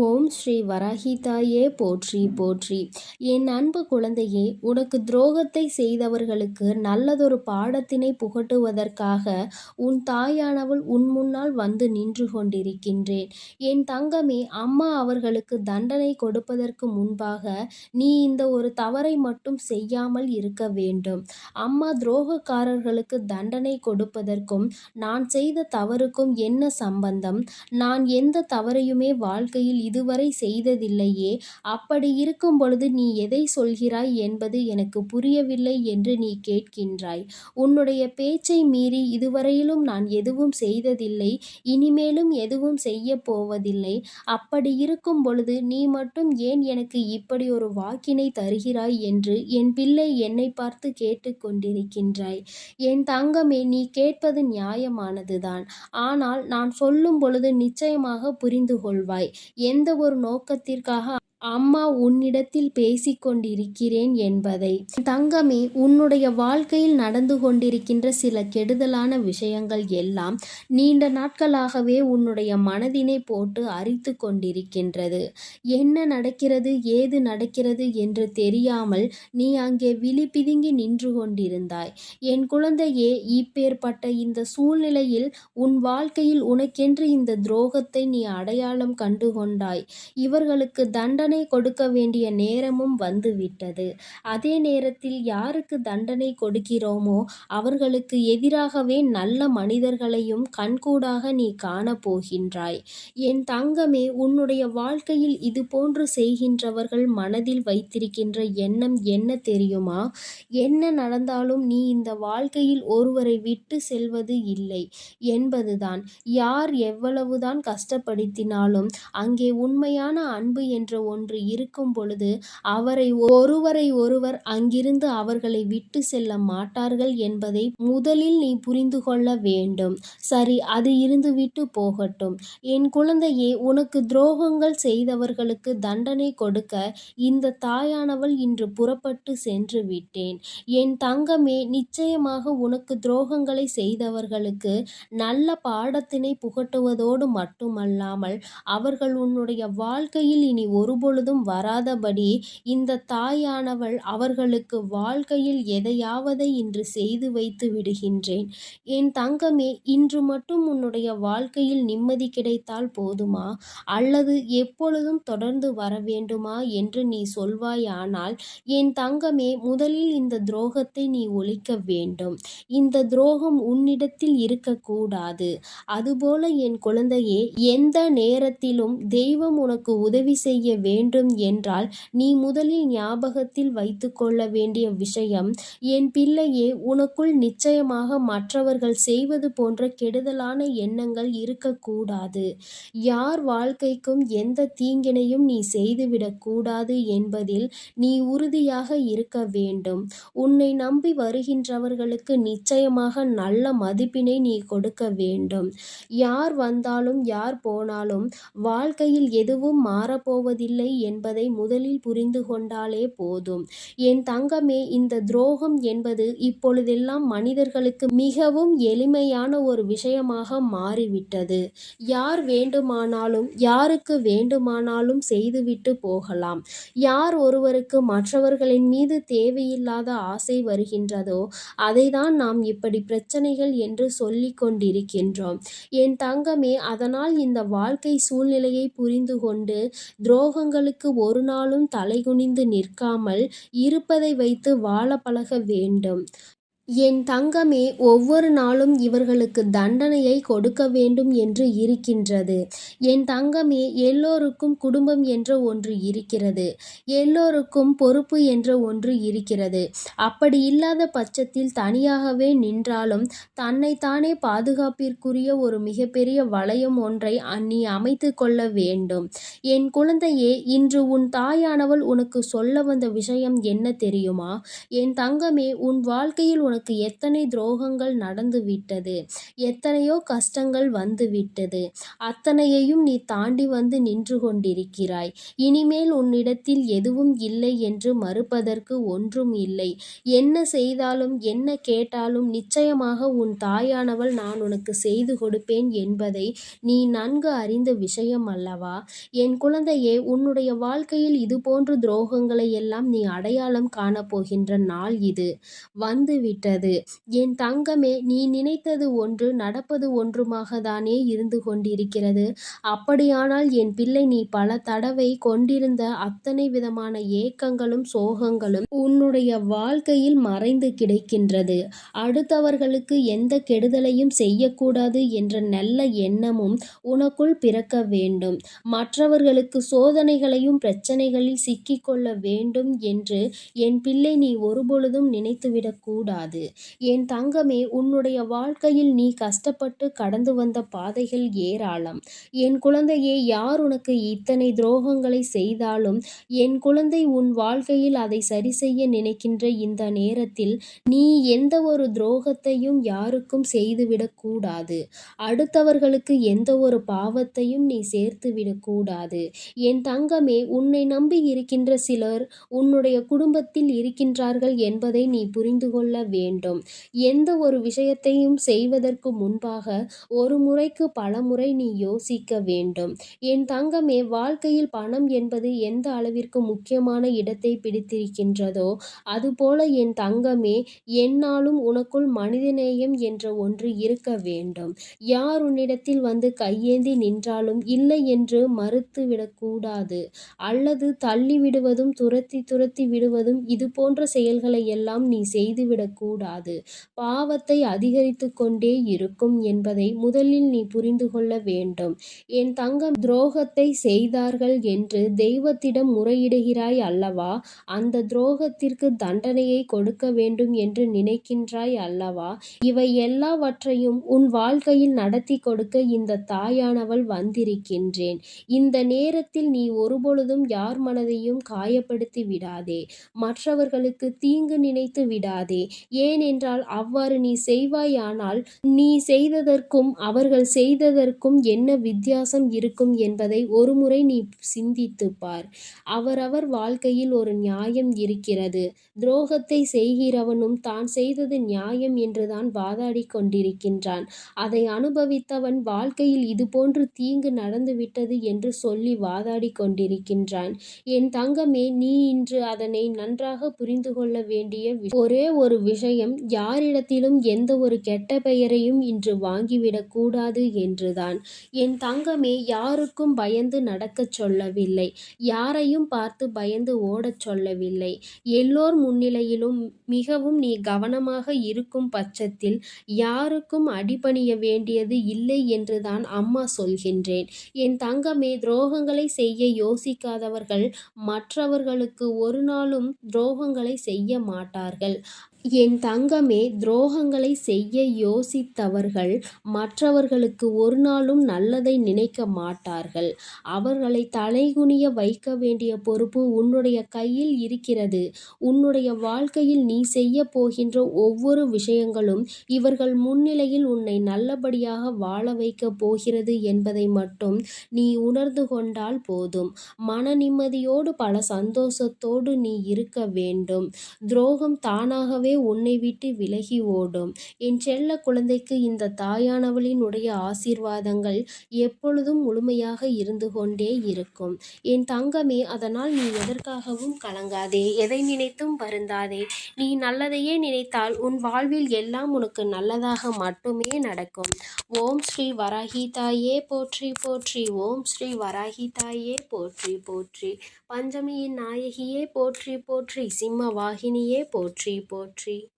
ஓம் ஸ்ரீ வராகிதாயே போற்றி போற்றி. என் அன்பு குழந்தையே உனக்கு துரோகத்தை செய்தவர்களுக்கு நல்லதொரு பாடத்தினை புகட்டுவதற்காக உன் தாயானவள் உன் முன்னால் வந்து நின்று கொண்டிருக்கின்றேன். என் தங்கமே அம்மா அவர்களுக்கு தண்டனை கொடுப்பதற்கு முன்பாக நீ இந்த ஒரு தவறை மட்டும் செய்யாமல் இருக்க வேண்டும். அம்மா துரோகக்காரர்களுக்கு தண்டனை கொடுப்பதற்கும் நான் செய்த தவறுக்கும் என்ன சம்பந்தம்? நான் எந்த தவறையுமே வாழ்க்கையில் இதுவரை செய்ததில்லையே. அப்படி இருக்கும் பொழுது நீ எதை சொல்கிறாய் என்பது எனக்கு புரியவில்லை என்று நீ கேட்கின்றாய். உன்னுடைய பேச்சை மீறி இதுவரையிலும் நான் எதுவும் செய்ததில்லை. இனிமேலும் எதுவும் செய்ய போவதில்லை. அப்படி இருக்கும் பொழுது நீ மட்டும் ஏன் எனக்கு இப்படி ஒரு வாக்கினை தருகிறாய் என்று என் பிள்ளை என்னை பார்த்து கேட்டுக்கொண்டிருக்கின்றாய் என் தங்கமே நீ கேட்பது நியாயமானதுதான். ஆனால் நான் சொல்லும் பொழுது நிச்சயமாக புரிந்து கொள்வாய் எந்த ஒரு நோக்கத்திற்காக அம்மா உன்னிடத்தில் பேசிக்கொண்டிருக்கிறேன் என்பதை. தங்கமே உன்னுடைய வாழ்க்கையில் நடந்து கொண்டிருக்கின்ற சில கெடுதலான விஷயங்கள் எல்லாம் நீண்ட நாட்களாகவே உன்னுடைய மனதினை போட்டு அரித்து கொண்டிருக்கின்றது. என்ன நடக்கிறது ஏது நடக்கிறது என்று தெரியாமல் நீ அங்கே விழி பிதுங்கி நின்று கொண்டிருந்தாய். என் குழந்தையே இப்பேற்பட்ட இந்த சூழ்நிலையில் உன் வாழ்க்கையில் உனக்கென்று இந்த துரோகத்தை நீ அடையாளம் கண்டு கொண்டாய் இவர்களுக்கு தண்டனை தண்டனை கொடுக்க வேண்டிய நேரமும் வந்துவிட்டது. அதே நேரத்தில் யாருக்கு தண்டனை கொடுக்கிறோமோ அவர்களுக்கு எதிராகவே நல்ல மனிதர்களையும் கண்கூடாக நீ காணப்போகின்றாய். என் தங்கமே உன்னுடைய வாழ்க்கையில் இது போன்று செய்கின்றவர்கள் மனதில் வைத்திருக்கின்ற எண்ணம் என்ன தெரியுமா? என்ன நடந்தாலும் நீ இந்த வாழ்க்கையில் ஒருவரை விட்டு செல்வது இல்லை என்பதுதான். யார் எவ்வளவுதான் கஷ்டப்படுத்தினாலும் அங்கே உண்மையான அன்பு என்ற ஒன்று ஒன்று இருக்கும் பொழுது அவரை ஒருவரை ஒருவர் அங்கிருந்து அவர்களை விட்டு செல்ல மாட்டார்கள் என்பதை முதலில் நீ புரிந்து கொள்ள வேண்டும். சரி அது இருந்துவிட்டு போகட்டும். என் குழந்தையே உனக்கு துரோகங்கள் செய்தவர்களுக்கு தண்டனை கொடுக்க இந்த தாயானவள் இன்று புறப்பட்டு சென்று விட்டேன். என் தங்கமே நிச்சயமாக உனக்கு துரோகங்களை செய்தவர்களுக்கு நல்ல பாடத்தினை புகட்டுவதோடு மட்டுமல்லாமல் அவர்கள் உன்னுடைய வாழ்க்கையில் இனி ஒருபொழுதும் எப்பொழுதும் வராதபடி இந்த தாயானவள் அவர்களுக்கு வாழ்க்கையில் எதையாவதை இன்று செய்து வைத்து விடுகின்றேன். என் தங்கமே இன்று மட்டும் உன்னுடைய வாழ்க்கையில் நிம்மதி கிடைத்தால் போதுமா? அல்லது எப்பொழுதும் தொடர்ந்து வர வேண்டுமா என்று நீ சொல்வாயானால் என் தங்கமே முதலில் இந்த துரோகத்தை நீ ஒழிக்க வேண்டும். இந்த துரோகம் உன்னிடத்தில் இருக்கக்கூடாது. அதுபோல என் குழந்தையே எந்த நேரத்திலும் தெய்வம் உனக்கு உதவி செய்ய வேண்டும் வேண்டும் என்றால் நீ முதலில் ஞாபகத்தில் வைத்து கொள்ள வேண்டிய விஷயம் என் பிள்ளையே உனக்குள் நிச்சயமாக மற்றவர்கள் செய்வது போன்ற கெடுதலான எண்ணங்கள் இருக்கக்கூடாது. யார் வாழ்க்கைக்கும் எந்த தீங்கினையும் நீ செய்துவிடக்கூடாது என்பதில் நீ உறுதியாக இருக்க வேண்டும். உன்னை நம்பி வருகின்றவர்களுக்கு நிச்சயமாக நல்ல மதிப்பினை நீ கொடுக்க வேண்டும். யார் வந்தாலும் யார் போனாலும் வாழ்க்கையில் எதுவும் மாறப்போவதில்லை என்பதை முதலில் புரிந்து கொண்டாலே போதும். என் தங்கமே இந்த துரோகம் என்பது இப்பொழுதெல்லாம் மனிதர்களுக்கு மிகவும் எளிமையான ஒரு விஷயமாக மாறிவிட்டது. யார் வேண்டுமானாலும் யாருக்கு வேண்டுமானாலும் செய்துவிட்டு போகலாம். யார் ஒருவருக்கு மற்றவர்களின் மீது தேவையில்லாத ஆசை வருகின்றதோ அதை தான் நாம் இப்படி பிரச்சனைகள் என்று சொல்லிக் கொண்டிருக்கின்றோம். என் தங்கமே அதனால் இந்த வாழ்க்கை சூழ்நிலையை புரிந்து கொண்டு துரோகங்கள் அவர்களுக்கு ஒரு நாளும் தலைகுனிந்து நிற்காமல் இருப்பதை வைத்து வாழ பழக வேண்டும். என் தங்கமே ஒவ்வொரு நாளும் இவர்களுக்கு தண்டனையை கொடுக்க வேண்டும் என்று இருக்கின்றது. என் தங்கமே எல்லோருக்கும் குடும்பம் என்ற ஒன்று இருக்கிறது. எல்லோருக்கும் பொறுப்பு என்ற ஒன்று இருக்கிறது. அப்படி இல்லாத பட்சத்தில் தனியாகவே நின்றாலும் தன்னைத்தானே பாதுகாப்பிற்குரிய ஒரு மிகப்பெரிய வளையம் ஒன்றை நீ அமைத்து கொள்ள வேண்டும். என் குழந்தையே இன்று உன் தாயானவள் உனக்கு சொல்ல வந்த விஷயம் என்ன தெரியுமா? என் தங்கமே உன் வாழ்க்கையில் உனக்கு எத்தனை துரோகங்கள் நடந்து விட்டது? எத்தனையோ கஷ்டங்கள் வந்து விட்டது. அத்தனையையும் நீ தாண்டி வந்து நின்று கொண்டிருக்கிறாய். இனிமேல் உன்னிடத்தில் எதுவும் இல்லை என்று மறுப்பதற்கு ஒன்றும் இல்லை. என்ன செய்தாலும் என்ன கேட்டாலும் நிச்சயமாக உன் தாயானவள் நான் உனக்கு செய்து கொடுப்பேன் என்பதை நீ நன்கு அறிந்த விஷயம் அல்லவா? என் குழந்தையே உன்னுடைய வாழ்க்கையில் இதுபோன்ற துரோகங்களை எல்லாம் நீ அடையாளம் காணப்போகின்ற நாள் இது. விட்டது. என் தங்கமே நீ நினைத்தது ஒன்று நடப்பது ஒன்றுமாக தானே இருந்து கொண்டிருக்கிறது. அப்படியானால் என் பிள்ளை நீ பல தடவை கொண்டிருந்த அத்தனை விதமான ஏக்கங்களும் சோகங்களும் உன்னுடைய வாழ்க்கையில் மறைந்து கிடைக்கின்றது. அடுத்தவர்களுக்கு எந்த கெடுதலையும் செய்யக்கூடாது என்ற நல்ல எண்ணமும் உனக்குள் பிறக்க வேண்டும். மற்றவர்களுக்கு சோதனைகளையும் பிரச்சனைகளில் சிக்கிக்கொள்ள வேண்டும் என்று என் பிள்ளை நீ ஒருபொழுதும் நினைத்துவிடக்கூடாது. கூடாது என் தங்கமே உன்னுடைய வாழ்க்கையில் நீ கஷ்டப்பட்டு கடந்து வந்த பாதைகள் ஏராளம். என் குழந்தையே யார் உனக்கு இத்தனை துரோகங்களை செய்தாலும் என் குழந்தை உன் வாழ்க்கையில் அதை சரி செய்ய நினைக்கின்ற இந்த நேரத்தில் நீ எந்த ஒரு துரோகத்தையும் யாருக்கும் செய்துவிடக் கூடாது. அடுத்தவர்களுக்கு எந்த ஒரு பாவத்தையும் நீ சேர்த்து விடக்கூடாது என் தங்கமே உன்னை நம்பி இருக்கின்ற சிலர் உன்னுடைய குடும்பத்தில் இருக்கின்றார்கள் என்பதை நீ புரிந்து கொள்ள வேண்டும் எந்த ஒரு விஷயத்தையும் செய்வதற்கு முன்பாக ஒரு முறைக்கு பல முறை நீ யோசிக்க வேண்டும். என் தங்கமே வாழ்க்கையில் பணம் என்பது எந்த அளவிற்கு முக்கியமான இடத்தை பிடித்திருக்கின்றதோ அதுபோல என் தங்கமே என்னாலும் உனக்குள் மனிதநேயம் என்ற ஒன்று இருக்க வேண்டும். யார் உன்னிடத்தில் வந்து கையேந்தி நின்றாலும் இல்லை என்று மறுத்து விடக்கூடாது அல்லது தள்ளி விடுவதும் துரத்தி துரத்தி விடுவதும் இது போன்ற செயல்களை எல்லாம் நீ செய்துவிடக்கூடாது கூடாது. பாவத்தை அதிகரித்து கொண்டே இருக்கும் என்பதை முதலில் நீ புரிந்து கொள்ள வேண்டும். என் தங்கம் துரோகத்தை செய்தார்கள் என்று தெய்வத்திடம் முறையிடுகிறாய் அல்லவா? அந்த துரோகத்திற்கு தண்டனையை கொடுக்க வேண்டும் என்று நினைக்கின்றாய் அல்லவா? இவை எல்லாவற்றையும் உன் வாழ்க்கையில் நடத்தி கொடுக்க இந்த தாயானவள் வந்திருக்கின்றேன். இந்த நேரத்தில் நீ ஒருபொழுதும் யார் மனதையும் காயப்படுத்தி விடாதே. மற்றவர்களுக்கு தீங்கு நினைத்து விடாதே. ஏனென்றால் அவ்வாறு நீ செய்வாயானால் நீ செய்ததற்கும் அவர்கள் செய்ததற்கும் என்ன வித்தியாசம் இருக்கும் என்பதை ஒருமுறை நீ சிந்தித்து பார். அவரவர் வாழ்க்கையில் ஒரு நியாயம் இருக்கிறது. துரோகத்தை செய்கிறவனும் தான் செய்தது நியாயம் என்றுதான் வாதாடி கொண்டிருக்கின்றான். அதை அனுபவித்தவன் வாழ்க்கையில் இதுபோன்று தீங்கு நடந்துவிட்டது என்று சொல்லி வாதாடி கொண்டிருக்கின்றான். என் தங்கமே நீ இன்று அதனை நன்றாக புரிந்து கொள்ள வேண்டிய ஒரே ஒரு விஷயம் யாரிடத்திலும் எந்த ஒரு கெட்ட பெயரையும் இன்று வாங்கிவிடக் கூடாது என்றுதான். என் தங்கமே யாருக்கும் பயந்து நடக்கச் சொல்லவில்லை. யாரையும் பார்த்து பயந்து ஓடச் சொல்லவில்லை. எல்லோர் முன்னிலையிலும் மிகவும் நீ கவனமாக இருக்கும் பட்சத்தில் யாருக்கும் அடிபணிய வேண்டியது இல்லை என்றுதான் அம்மா சொல்கின்றேன். என் தங்கமே துரோகங்களை செய்ய யோசிக்காதவர்கள் மற்றவர்களுக்கு ஒரு நாளும் துரோகங்களை செய்ய மாட்டார்கள். என் தங்கமே துரோகங்களை செய்ய யோசித்தவர்கள் மற்றவர்களுக்கு ஒரு நாளும் நல்லதை நினைக்க மாட்டார்கள். அவர்களை தலைகுனிய வைக்க வேண்டிய பொறுப்பு உன்னுடைய கையில் இருக்கிறது. உன்னுடைய வாழ்க்கையில் நீ செய்ய போகின்ற ஒவ்வொரு விஷயங்களும் இவர்கள் முன்னிலையில் உன்னை நல்லபடியாக வாழ வைக்கப் போகிறது என்பதை மட்டும் நீ உணர்ந்து கொண்டால் போதும். மன நிம்மதியோடு பல சந்தோஷத்தோடு நீ இருக்க வேண்டும். துரோகம் தானாகவே உன்னை விட்டு விலகி ஓடும். என் செல்ல குழந்தைக்கு இந்த தாயானவளினுடைய ஆசீர்வாதங்கள் எப்பொழுதும் முழுமையாக இருந்து கொண்டே இருக்கும். என் தங்கமே அதனால் நீ எதற்காகவும் கலங்காதே. எதை நினைத்தும் வருந்தாதே. நீ நல்லதையே நினைத்தால் உன் வாழ்வில் எல்லாம் உனக்கு நல்லதாக மட்டுமே நடக்கும். ஓம் ஸ்ரீ வராகி தாயே போற்றி போற்றி. ஓம் ஸ்ரீ வராகி தாயே போற்றி போற்றி. பஞ்சமியின் நாயகியே போற்றி போற்றி. சிம்ம வாகினியே போற்றி போற்றி. country.